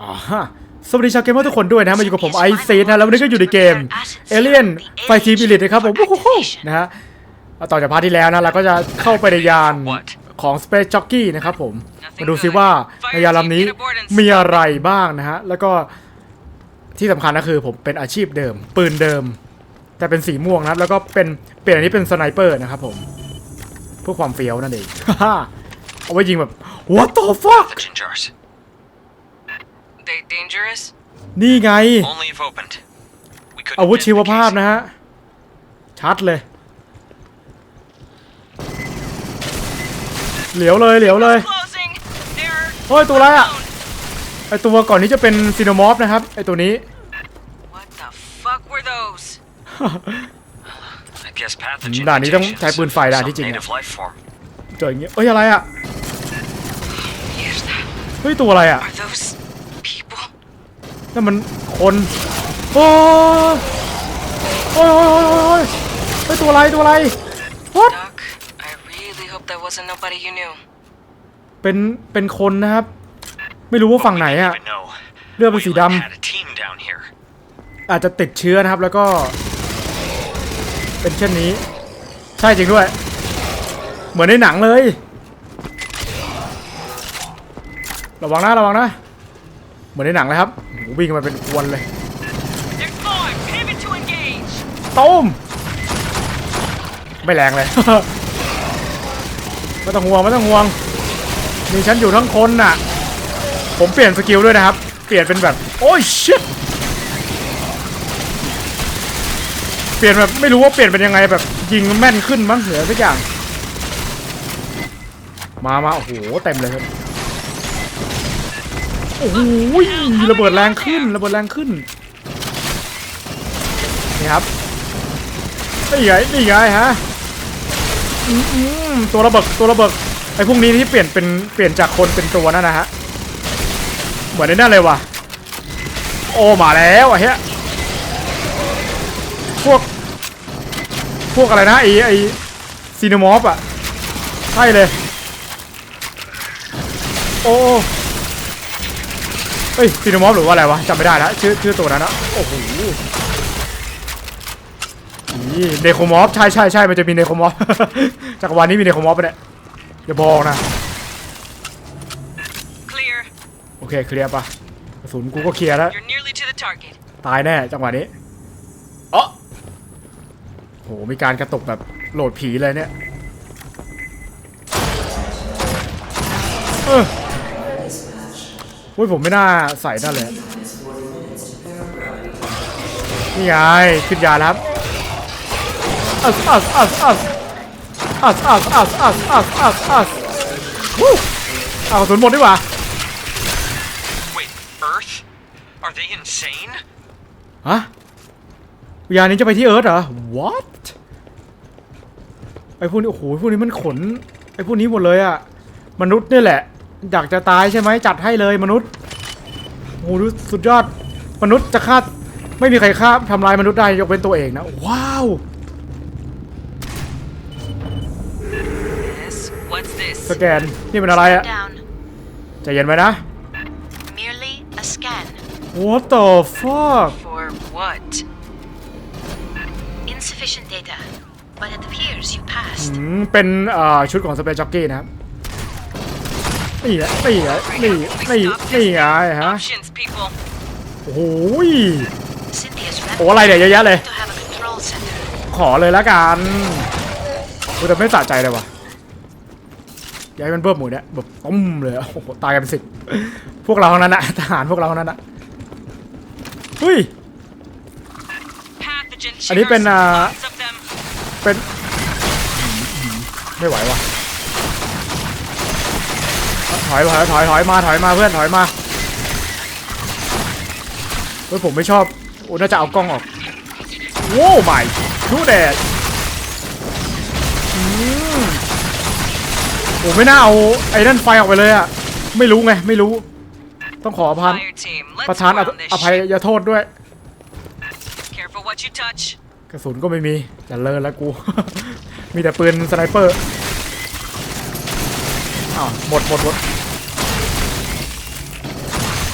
อ่าฮะสวัสดีชาวเกมเมอร์ทุกคนด้วยนะมาอยู่กับผมไอซีนะแล้ววันนี้ก็อยู่ในเกม Alien Fight Team Elite นะครับผมโอ้โหนะฮะต่อจากพาร์ทที่แล้วนะเราก็จะเข้าไปในยานของ Space Jockey นะครับผมมาดูซิว่าในยานลำนี้มีอะไรบ้างนะฮะแล้วก็ที่สำคัญก็คือผมเป็นอาชีพเดิม ปืนเดิม แต่เป็นสีม่วงนะแล้วก็เป็นเปลี่ยนอันนี้เป็นสไนเปอร์นะครับผมเพื่อความเฟี้ยวนั่นเองเอาไว้ยิงแบบ what the fuck They dangerous? นี่ไง Only if opened. We couldn't อาวุธ get ชีว the ภาพ case. นะฮะ ชัดเลย เหลียวเลยเหลียวเลย Closing! They're เฮ้ย ตัวอะไรอะ alone. ไอตัวก่อนนี้จะเป็นซีโนมอฟนะครับ ไอตัวนี้ What the fuck were those? I guess pathogen ด่านนี้ต้อง mutations. ใช้ปืนไฟด่านที่จริง Some อะ native life form. เจออย่างเงี้ยเอ้ย อะไรอะ Here's that. เฮ้ย ตัวอะไรอะ Are those people? นั่นมันคนโอ้ยโอ้ยโอ้ยโอ้ยโอ้ยเฮ้ยตัวอะไรตัวอะไร what Doc, I really hope that wasn't nobody you knew. เป็นเป็นคนนะครับ ไม่รู้ว่าฝั่งไหน We didn't อะ even know. เลือดเป็นสี Wayland ดำ had a team down here. อาจจะติดเชื้อนะครับแล้วก็ เป็นเช่นนี้ ใช่จริงด้วย เหมือนในหนังเลย ระวังนะระวังนะ เหมือนในหนังเลยครับโหวิ่งมาเป็นควนเลย They're gone! Pivot to engage! ต้มไม่แรงเลย ไม่ต้องห่วงไม่ต้องห่วง มีฉันอยู่ทั้งคนน่ะ ผมเปลี่ยนสกิลด้วยนะครับ เปลี่ยนเป็นแบบ โอ้ยชิตเปลี่ยนแบบไม่รู้ว่าเปลี่ยนเป็นยังไงแบบยิงแม่นขึ้นมั้งเหลือสักอย่าง มามาโอ้โหเต็มเลยครับ โอ้โหระเบิดแรงขึ้นระเบิดแรงขึ้นนี่ครับนี่ไงนี่ไงฮะตัวระเบิดตัวระเบิดไอ้พวกนี้ที่เปลี่ยนเป็นเปลี่ยนจากคนเป็นตัวนั่นนะฮะเหมือนในนั่นเลยว่ะโอ้มาแล้วไอ้เหี้ยพวกพวกอะไรนะไอ้ไอ้ซีนมอฟอะใช่เลย โอ้ เอ้ยซีนมอฟหรือว่าอะไรวะจำไม่ได้แล้วชื่อชื่อตัวนั้นนะโอ้โหนี่เนโครมอฟใช่ใช่ใช่มันจะมีเนโครมอฟจักรวาลนี้มีเนโครมอฟปะเนี่ยอย่าบอกนะ Clear. โอเคเคลียร์ปะกระสุนกูก็เคลียร์แล้ว You're nearly to the target. ตายแน่จังหวะนี้เอ๋อโหมีการกระตุกแบบโหลดผีเลยเนี่ยเออ อุ้ยผมไม่น่าใส่นั่นเลยนี่ไงขึ้นยาแล้วครับอัสอัสอัสอัสอัสอัสอัสอัสอัสอัสอัสวู้เอากระสุนหมดดีกว่า Wait, Earth? Are they insane? ฮะวิญญาณนี้จะไปที่เอิร์ธเหรอ what ไอ้พวกนี้โอ้โหพวกนี้มันขนไอ้พวกนี้หมดเลยอะมนุษย์นี่แหละ อยากจะตายใช่ไหมจัดให้เลยมนุษย์โอ้โหดูสุดยอดมนุษย์จะฆ่าไม่มีใครฆ่าทำลายมนุษย์ได้ยกเว้นตัวเองนะว้าว Yes. What's this? สแกนนี่เป็นอะไรอะ Down. ใจเย็นไว้นะ Merely a scan. what the fuck For what? Insufficient data. But it appears you อื passed. มเป็นเอ่อชุดของสเปซจ็อกกี้นะครับ นี่ไงนี่ไงนี่ We นี่ stop นี่ไง this. ฮะ Options, people. โอ้โห Cynthia's โอ้อะไรเนี่ยเยอะแยะเลย to have a control center. ขอเลยละกันกูแต่ไม่สะใจเลยว่ะอย้ายมันเบิ้มหมูเนี่ยแบบตุ้มเลยโอ้โหตายกันเป็นสิบพวกเราทั้งนั้นนะทหารพวกเราทั้งนั้นนะเฮ้ย Pathogen อันนี้เป็น shares. อ่า Lots of them. เป็นไม่ไหวว่ะถ อยถอยถอยถอยมาถอยมาเพื่อนถอยมาเฮ้ยผมไม่ชอบโอ้น่าจะเอากล้องออกโว้ไม่ดูแดดอืมโอ้ไม่น่าเอาไอ้นั่นไฟออกไปเลยอะไม่รู้ไงไม่รู้ ต้องขออภัย Fire team. ประ Let's ธานอ round this อภัย shit. ยโทษด้วย Careful what you touch. กระสุนก็ไม่มีจะเลินแล้วกู มีแต่ปืนสไนเปอร์อ้าวหมดหมดหมด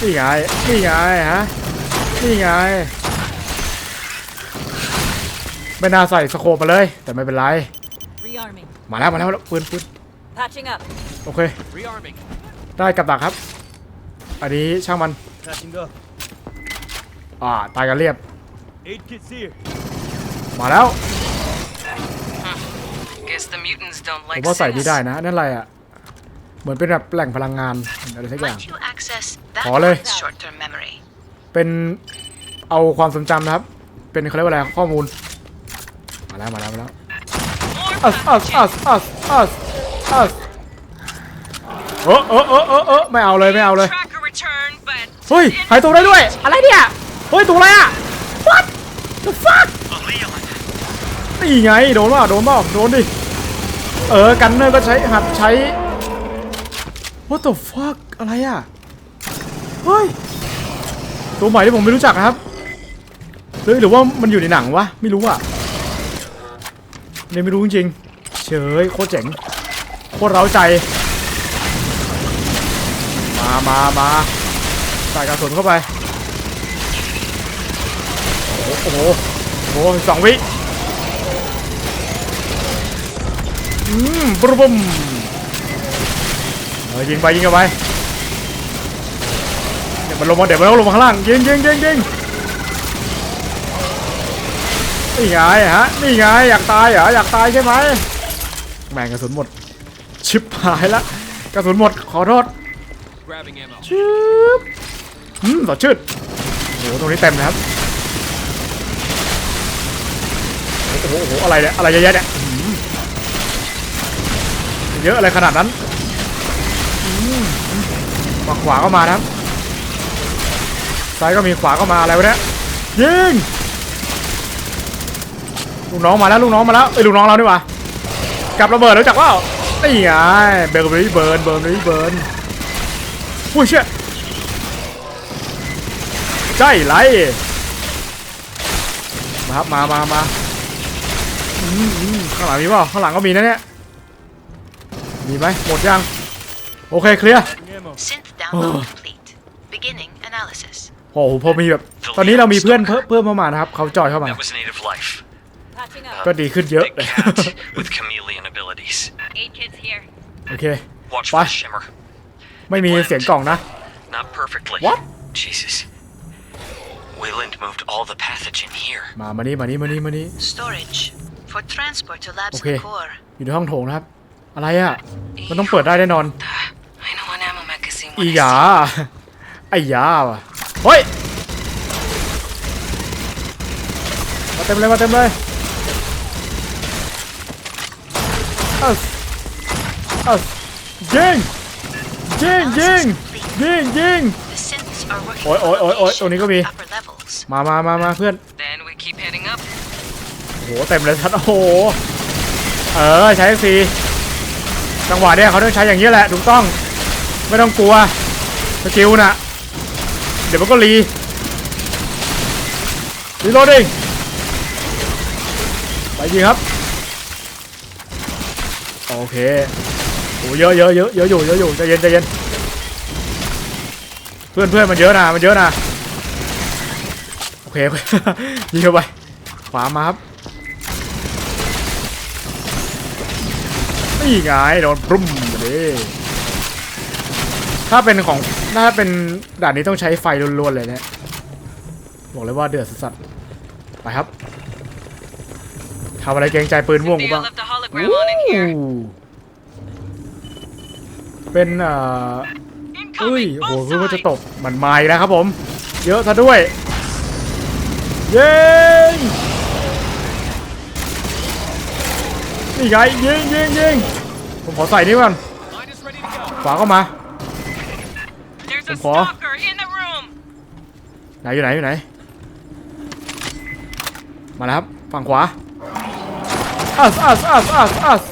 นี่ไงนี่ไงฮะนี่ไงไม่น่าใส่สโคปมาเลย แต่ไม่เป็นไร Rearming. มาแล้วมาแล้วมาแล้วปืนปืน Patching up. โอเค Rearming. ได้กับดักครับ อันนี้ช่างมัน Patching up. อ่า ตายกันเรียบ Aid kits here. มาแล้ว Guess the mutants don't ผม like ว่าใส่นี่ sinners. ได้นะ นั่นอะไรอะเห มือนเป็นแบบแหล่งพลังงานอะไรสักอย่าง Might you access that Khó lên. one's short-term memory? เป็นเอาความทรงจำนะครับ เป็นเขาเรียกว่าอะไรข้อมูล มาแล้วมาแล้วมาแล้ว More อัสอัสอัสอัสอัสอัสเออเออเออเออเออไม่เอาเลยไม่เอาเลย Tracker return, but เฮ้ยหายตัวได้ด้วย อะไรเนี่ยเฮ้ยตัวอะไรอะ what the fuck A Leon. นี่ไงโดนว่าโดนว่าโดนดิเออกันเนอร์ก็ใช้หัดใช้ what the fuck อะไรอะ เฮ้ย ตัวใหม่ที่ผมไม่รู้จักนะครับหรือหรือว่ามันอยู่ในหนังวะ ไม่รู้อะเนี่ยไม่รู้จริงเฉยโคตรเจ๋ง โคตรเร้าใจ มามามาใส่กระสุนเข้าไป โอ้โห โอ้โหสองวิ อืมบรุบม ออยิงไปยิงกันไปเดี๋ยวมันลงมาเดี๋ยวมันลงมาข้างล่างยิงยิงยิงยิงนี่ไงฮะนี่ไงอยากตายเหรออยากตายใช่ไหมแม่งกระสุนหมด ชิบหายละกระสุนหมดขอโทษชืบอืมสดชื่นโอ้โหตรงนี้เต็มนะครับโอ้โหโอ้โหอะไรเนี่ยอะไรเยอะแยะเนี่ยเยอะอะไรขนาดนั้น มฝั่งขวาก็มานะครับซ้ายก็มีขวาก็มาอะไรวะเนี่ยยิงลูกน้องมาแล้วลูกน้องมาแล้วเอ้ลูกน้องเราดีกว่ากับระเบิดแล้วจักว่านี่ไงเบิร์นเบิร์นเบิร์นเบิร์นเบิร์นอุ้ยเชี่ยใจไรมาครับมามามาข้างหลังมีเปล่าข้างหลังก็มีนะเนี่ยมีไหมหมดยัง โอเคเคลียร์ Grabbing ammo. Synth download Oh. complete. Beginning analysis. โอ้โหพอมีแบบตอนนี้เรามีเพื่อนเพิ่มเพิ่มเข้ามานะครับเขาจอยเข้ามา That was native life. patching up. ก็ดีขึ้นเยอะ Big cat with chameleon abilities. Eight kids here. โอเค Watch What? for the shimmer. ไม่มีเสียงกล่องนะ Not perfectly. What? Jesus. Wayland moved all the pathogen here. มามานี่มานี่มานี่มานี่ Storage. For transport to labs Okay. in core. อยู่ในห้องโถงนะครับ อะไรอะ มันต้องเปิดได้แน่นอน อีหยาไอ้ยาว่ะเฮ้ยมาเต็มเลยมาเต็มเลยอัสอัสยิงยิงยิงยิงยิง The synths are working Oi, oi, oi, oi, coordination t รงนี้ก็มี มามามามาเพื่อน Then we keep heading up. โหเต็มเลยทัดโอ้โหเออใช้ฟรีจังหวะเนี้ยเขาต้องใช้อย่างนี้แหละถูกต้อง ไม่ต้องกลัวสกิลน่ะ เดี๋ยวมันก็รีรีโหลดดิ้งไปยิงครับ โอเคโอ้เยอะเยอะเยอะเยอะอยู่เยอะอยู่ใจเย็นใจเย็นเพื่อนเพื่อนมันเยอะนะมันเยอะนะโอเคโอเคยิงเข้าไปขวามาครับนี่ไงโดนปรุ้มไปดิ ถ้าเป็นของถ้าเป็นด่านนี้ต้องใช้ไฟล้วนๆเลยเนะบอกเลยว่าเดือดสัสๆไปครับทำอะไรเกรงใจปืนม่วงกู Cynthia บ้าง left a hologram on in here. อู้เป็นเอ่อเอ้ย Incoming. โอ้โห Both คือว่าจะ sides. ตกมันมาอีกแล้วครับผม เยอะซะด้วย เย้นี่ไงยิงยิงยิงผมขอใส่นี่ก่อน Mine is ready to go. ขวาเข้ามา There's a ผมขอ stalker in the room. ไหนอยู่ไหนอยู่ไหน มาแล้วครับ ฝั่งขวาอัสอัสอัสอัสอัส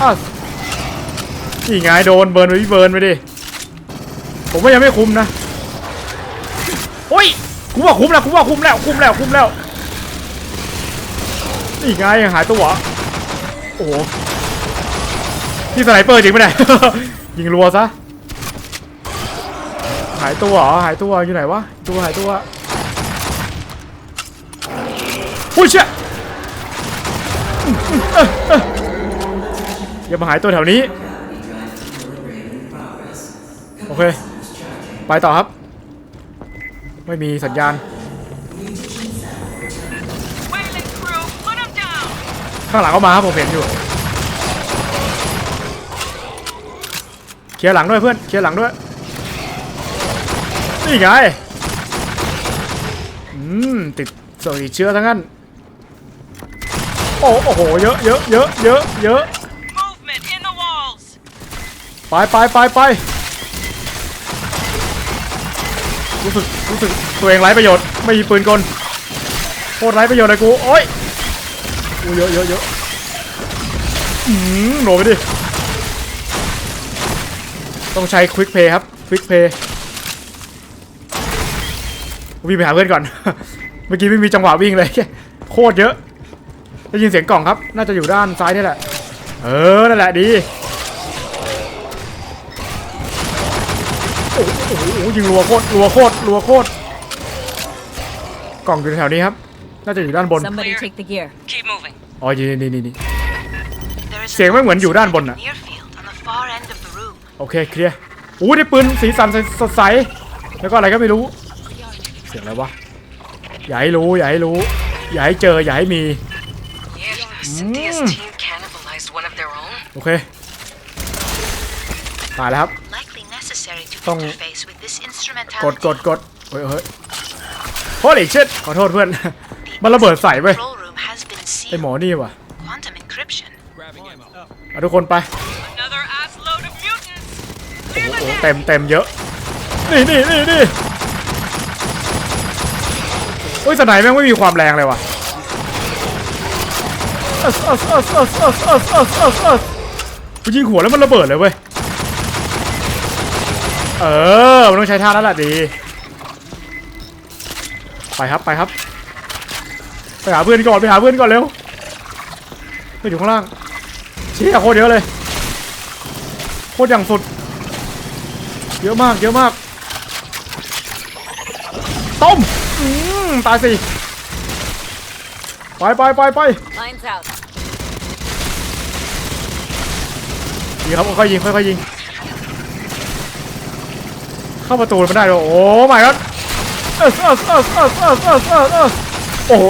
อัสนี่ไงโดนเบิร์นไปพี่เบิร์นไปดิ ผมว่ายังไม่คุ้มนะโอ้ยกูว่าคุ้มแล้วกูว่าคุ้มแล้วคุ้มแล้วคุ้มแล้วนี่ไงยังหายตัวโอ้โหนี่สไนเปอร์จริงไหมเนี่ย ยิงรัวซะหหายตัวเหรอหายตัวอยู่ไหนวะตัวหายตัวอุ้ยเชี่ยอย่ามาหายตัวแถวนี้ โอเค ไปต่อครับ ไม่มีสัญญาณ ข้างหลังก็มาครับผมเห็นอยู่ เคลียร์หลังด้วยเพื่อน เคลียร์หลังด้วย นี่ไง อืม ติดสติดเชื้อทั้งนั้นโอ้โอ้โห เยอะเยอะเยอะเยอะเยอะ Movement in the walls. ไปไปไปไปรู้สึกรู้สึกตัวเองไร้ประโยชน์ ไม่มีปืนกลโคตรไร้ประโยชน์เลยกู โอ้ยอู้เยอะเยอะเยอะอืมโหลไปดิ ต้องใช้ควิกเพย์ครับ ควิกเพย์ วิ่งไปหาเพื่อนก่อน เมื่อกี้ไม่มีจังหวะวิ่งเลยโคตรเยอะ ได้ยินเสียงกล่องครับ น่าจะอยู่ด้านซ้ายนี่แหละ เออ นั่นแหละดีโอ้โหโอ้โหยิงรัวโคตรรัวโคตรรัวโคตรกล่องอยู่แถวนี้ครับ น่าจะอยู่ด้านบน Somebody take the gear. Keep moving. อ๋อนี่นี่นี่นี่ There is เสียงไม่เหมือนอยู่ด้านบนน่ะ near field on the far end of the room. โอเคเคลียร์อู้ได้ปืนสีสันสดใส แล้วก็อะไรก็ไม่รู้เสียงอะไรวะ อย่าให้รู้ อย่าให้รู้ อย่าให้เจอ อย่าให้มี Yeah, Cynthia's team cannibalized one of their own. โอเค ตายแล้วครับ Likely necessary to Tông- interface with this กด instrumentality. กดกดเฮ้ยเฮ้ยโทษอีกเช่นขอโทษเพื่อน มันระเบิดใส่เว้ย Control room has been ไอหมอ sealed. นี่ว่ะ Quantum encryption. Grabbing ammo. เอาทุกคนไป Another ass load of mutants. โอ้ Clear โห the deck. เต็มเต็มเยอะ นี่นี่นี่นี่โอุ้ยสไนแม่งไม่มีความแรงเลยว่ะกูยิงหัวแล้วมันระเบิดเลยเว้ย เออ มันต้องใช้ท่าแล้วแหละดี ไปครับไปครับ ไปหาเพื่อนก่อนไปหาเพื่อนก่อนเร็วไปอยู่ข้างล่างเชี่ยโคตรเยอะเลย โคตรอย่างสุด เยอะมากเยอะมากต้ม อืมตายสิไปไปไปไป Lines out. ยิงครับค่อยๆยิงค่อยๆยิง เข้าประตูไม่ได้เลยโอ้ไม่ครับเอสเอสเอสเอสเอสเอสเอสเอสโอ้โห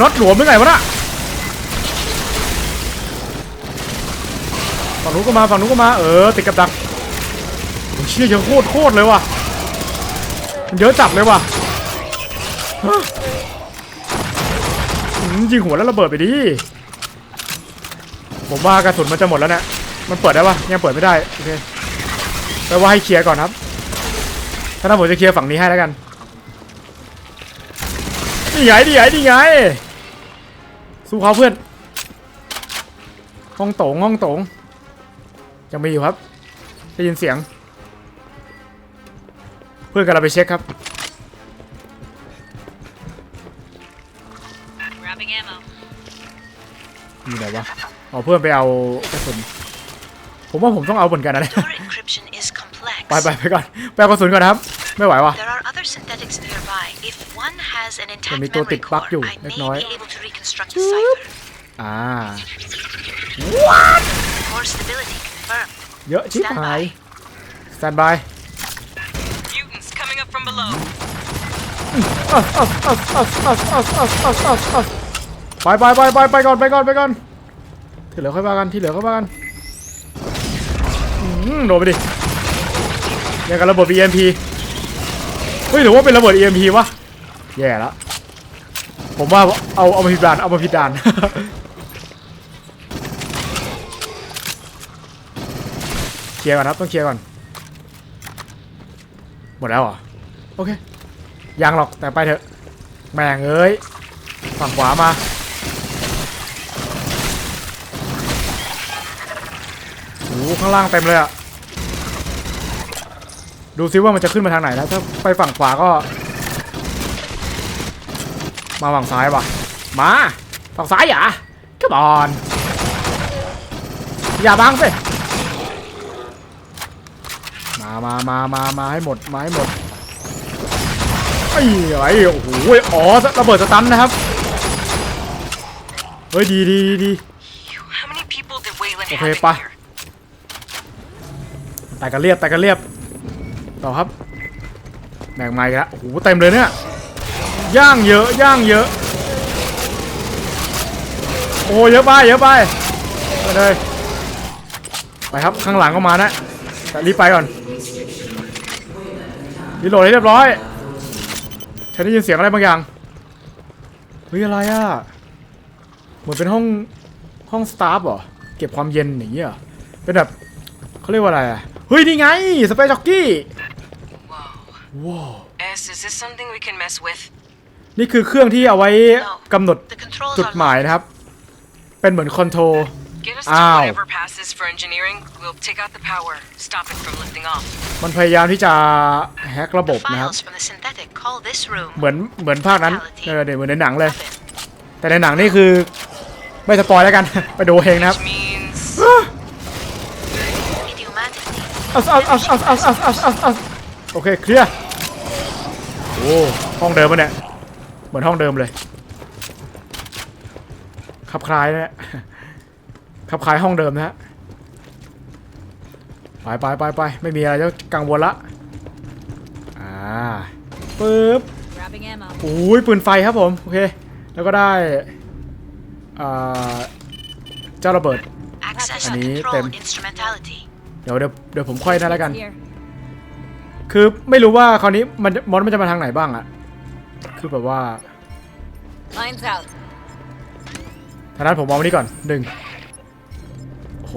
น็อตหลวมเป็นไงวะน่ะฝั่งนู้นก็มาฝั่งนู้นก็มาเออติดกับดักโอ้ยเชี่ยเยอะโคตรโคตรเลยว่ะมันเยอะจับเลยว่ะฮะอืม ยิงหัวแล้วระเบิดไปดิ ผมว่ากระสุนมันจะหมดแล้วเนะมันเปิดได้ปะยังเปิดไม่ได้ โอเคแปลว่าให้เคลียร์ก่อนครับ ถ้านั้นผมจะเคลียร์ฝั่งนี้ให้แล้วกัน นี่ไงนี่ไงนี่ไง สู้เขาเพื่อน ห้องโถงห้องโถงยังมีอยู่ครับ ได้ยินเสียง เพื่อนกำลังไปเช็คครับ อยู่ไหนวะเอาเพื่อนไปเอากระสุน ผมว่าผมต้องเอาเหมือนกันนะเนี่ย Door encryption is complex. ไปไปไปก่อนไปเอากระสุนก่อนนะครับ ไม่ไหววะ There are other synthetics nearby. If one has an intact มีตัวติด memory บั๊ก core, อยู่ I เล็ก may น้อย be able to reconstruct the cipher. อ่า Core stability confirmed. เยอะชิบ Stand หาย by. สแตนบาย ไปไปไปไปไปก่อนไปก่อนไปก่อนที่เหลือค่อยว่ากันที่เหลือค่อยว่ากันอืมโดนไปดิยังกับระเบิด EMP เฮ้ยหรือว่าเป็นระเบิด EMP วะแย่แล้วผมว่าเอาเอามาผิดด่านเอามาผิดด่านเคลียร์ก่อนครับต้องเคลียร์ก่อนหมดแล้วเหรอโอเคยังหรอกแต่ไปเถอะแม่งเอ้ยฝั่งขวามา ข้างล่างเต็มเลยอะดูซิว่ามันจะขึ้นมาทางไหนนะถ้าไปฝั่งขวาก็ มาฝั่งซ้ายป่ะมาฝั่งซ้ายอย่าก็บอนอย่าบังสิมมามามามามาให้หมดมาให้หมดไอ้อะไรโอ้โหอ๋อระเบิดสตันนะครับเฮ้ยดีดีดีดี How many people did Wayland แต่กันเรียบแต่กันเรียบต่อครับแบ่งไม้กันโอ้โหเต็มเลยเนี่ยย่างเยอะย่างเยอะ โอ้เยอะไปเยอะไปไปเลยไปครับข้างหลังก็มานะแต่รีบไปก่อนรีโหลดให้เรียบร้อยฉันได้ยินเสียงอะไรบางอย่างเฮ้ยอะไรอะเหมือนเป็นห้องห้องสตาฟเหรอเก็บความเย็นอย่างเงี้ยเหรอเป็นแบบเขาเรียกว่าอะไรอะ ฮ้ย นี่ไง สเปซจ็อกกี้ Whoa. ว้าว S, is this something we can mess with? นี่คือเครื่องที่เอาไว้กำหนด The controls จุด are หมายนะครับ เป็นเหมือนคอนโทร Get us Ow. to whatever passes for engineering. We'll take out the power, stop it from lifting off. มันพยายามที่จะแฮกระบบนะครับ Files from the synthetic call this room. เหมือนเหมือนภาคนั้นเออเดี๋ยวเหมือนในหนังเลย Weapon. แต่ในหนังนี่คือไม่สปอยแล้วกัน ไปดูเองนะครับ Which อัสอัสอัสอัสอัสอัสอัสอัสอัสโอเคเคลียร์โอ้ห้องเดิมมันเนี่ยเหมือนห้องเดิมเลยขับคล้ายนะฮะขับคล้ายห้องเดิมนะฮะไปไปไปไปไม่มีอะไรจะกังวลละอ่าปึ๊บ Grabbing ammo. โอ้ยปืนไฟครับผมโอเคแล้วก็ได้อ่าเจ้าระเบิด Access Anh and ý control tìm. Instrumentality. เดี๋ยวเดี๋ยวเดี๋ยวผมค่อยนั่นแล้วกัน Here. คือไม่รู้ว่าคราวนี้มันมอนมันจะมาทางไหนบ้างอะคือแบบว่า Lines out. ทางนั้นผมมองไปนี่ก่อนหนึ่งโอ้โห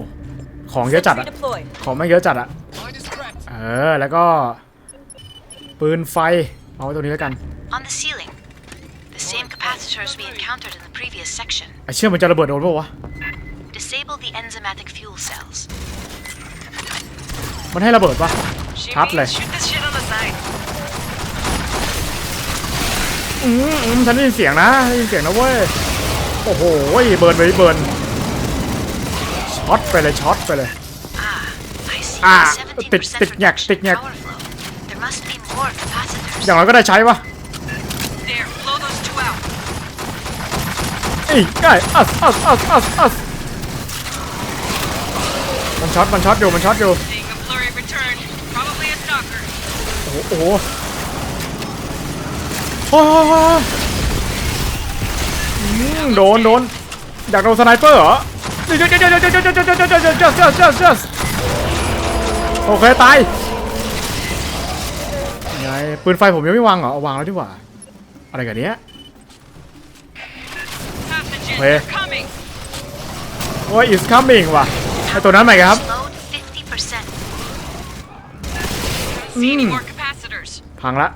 ของเยอะจัด Sentry อะ deployed. ของไม่งเยอะจัดอะ Mine is cracked. เออ แล้วก็ ปืนไฟ เอาไว้ตรงนี้แล้วกัน On the ceiling. The same capacitors we encountered in the previous section. ไอเชื่อมันจะระเบิดโดนปะวะ Disable the enzymatic fuel cells. มันให้ระเบิดปะ She Hot means leh. shoot this shit on the side. อืมฉันได้ยินเสียงนะได้ยินเสียงนะเว้ย โอ้โหเบิร์นไปเบิร์นช็อตไปเลยช็อตไปเลย Ah, I see. Ah, a ติดติดแงกติดแงกอย่างน้อยก็ได้ใช้ปะอีกได้อัสอัสอัสอัสอัสมันช็อตมันช็อตอยู่มันช็อตอยู่ Seeing a blurry return. Probably a stalker. โอ้โหโอ้โหโอ้โหโดนโดนอยากโดนสไนเปอร์เหรอเดี๋ยวเดี๋ยวเดี๋ยวเดี๋ยวเดี๋ยวเดี๋ยวเดี๋ยวเดี๋ยวเดี๋ยวเดี๋ยวเดี๋ยวเดี๋ยวเดี๋ยวโอเคตายไงปืนไฟผมยังไม่วางเหรอเอาวางแล้วดีกว่า อะไรกันเนี้ย Pathogen, Where? they're coming. โอ้ย is coming ว่ะไอตัวนั้นใหม่ครับ Load 50%. พังละ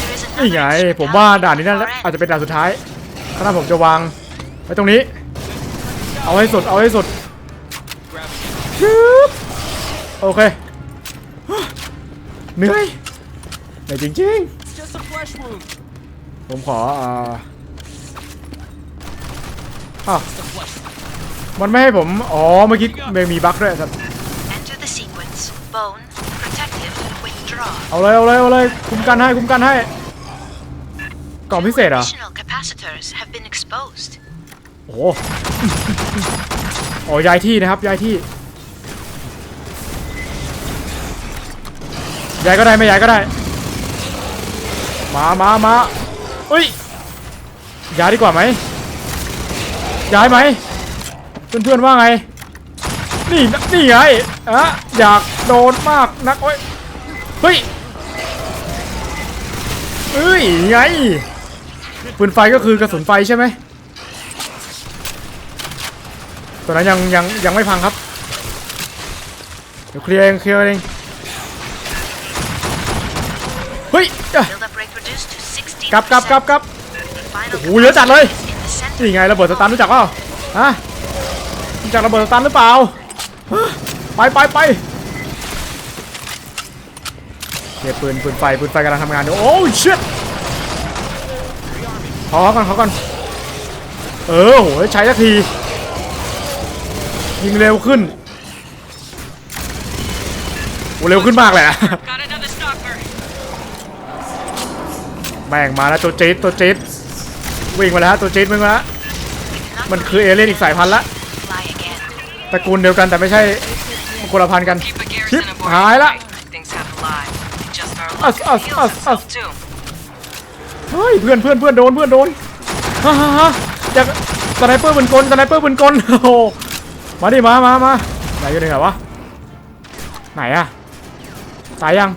There is นี่ไง another ผมว่าด่านนี้น่า instrumentality อาจจะเป็นด่านสุดท้ายถ้าผมจะวางไว้ตรงนี้ เอาให้สุด เอาให้สุด Grabbing ammo. ชึบโอเค เหนื่อยเหนื่อยจริง It's just a flesh wound. ๆผมขออ่าอ้าวมันไม่ให้ผม อ๋อ เมื่อกี้ไม่มีบั๊กด้วยครับ เอาเลยเอาเลยเอาเลยคุ้มกันให้คุ้มกันให้กล่องพิเศษเหรอ Additional capacitors have been exposed. โอ้โหอ๋อย้ายที่นะครับย้ายที่ย้ายก็ได้ไม่ย้ายก็ได้ มามามาเอ้ยย้ายดีกว่าไหมย้ายไหมเพื่อนๆว่าไง นี่นะนี่ไงอะอยากโดนมากนักโอ้ย เฮ้ยเอ้ยไงปืนไฟก็คือกระสุนไฟใช่ไหมตัวนั้นยังยังยังไม่พังครับเดี๋ยวเคลียร์เองเคลียร์เองเฮ้ยอะ Build up rate reduced to 60%. กลับกลับกลับกลับ Final โอ้โหเยอะจัดเลย capacitors in the center. นี่ไงระเบิดสตันรู้จักเปล่าฮะรู้จักระเบิดสตันหรือเปล่าฮะไปไปไป เก็บปืนปืนไฟปืนไฟกำลังทำงานอยู่โอ้ชิตขอก่อนขอก่อนเออโหใช้สักที ยิงเร็วขึ้นโอ้เร็วขึ้นมากเลยอะ Got another stalker. แม่งมาแล้วตัวจี๊ดตัวจี๊ดวิ่งมาแล้วฮะตัวจี๊ดวิ่งมาแล้วมันคือเอเลี่ยนอีกสายพันธุ์ละ Fly again. ตระกูลเดียวกันแต่ไม่ใช่คนละพันธุ์กัน Keep a ชิป garrison aboard. หายละ Things happen live. They just our Us, luck us, reveals us, itself us. too. เฮ้ยเพื่อนเพื่อนเพื่อนโดนเพื่อนโดนฮ่าฮ่าฮ่าจากสไนเปอร์บนกลสไนเปอร์บนกลโอ้โหมาดิมามามาไหนอยู่ไหนวะไหนอะตายยัง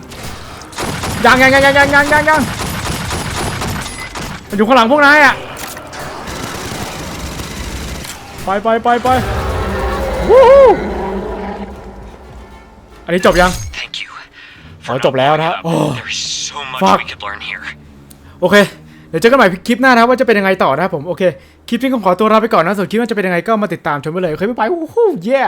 ยังยังยังยังยังยังยังยังมันอยู่ข้างหลังพวกนายอะไปไปไปไปวู้ฮู้อันนี้จบยัง อ๋อจบแล้วนะฮะโอ้ There's so much Fuck. we could learn here. โอเค เดี๋ยวเจอกันใหม่คลิปหน้านะครับว่าจะเป็นยังไงต่อนะครับผม โอเค คลิปนี้ก็ขอตัวลาไปก่อนนะส่วนคลิปว่าจะเป็นยังไงก็มาติดตามชมไปเลย โอเค บ๊ายบายวู้ฮู้เย้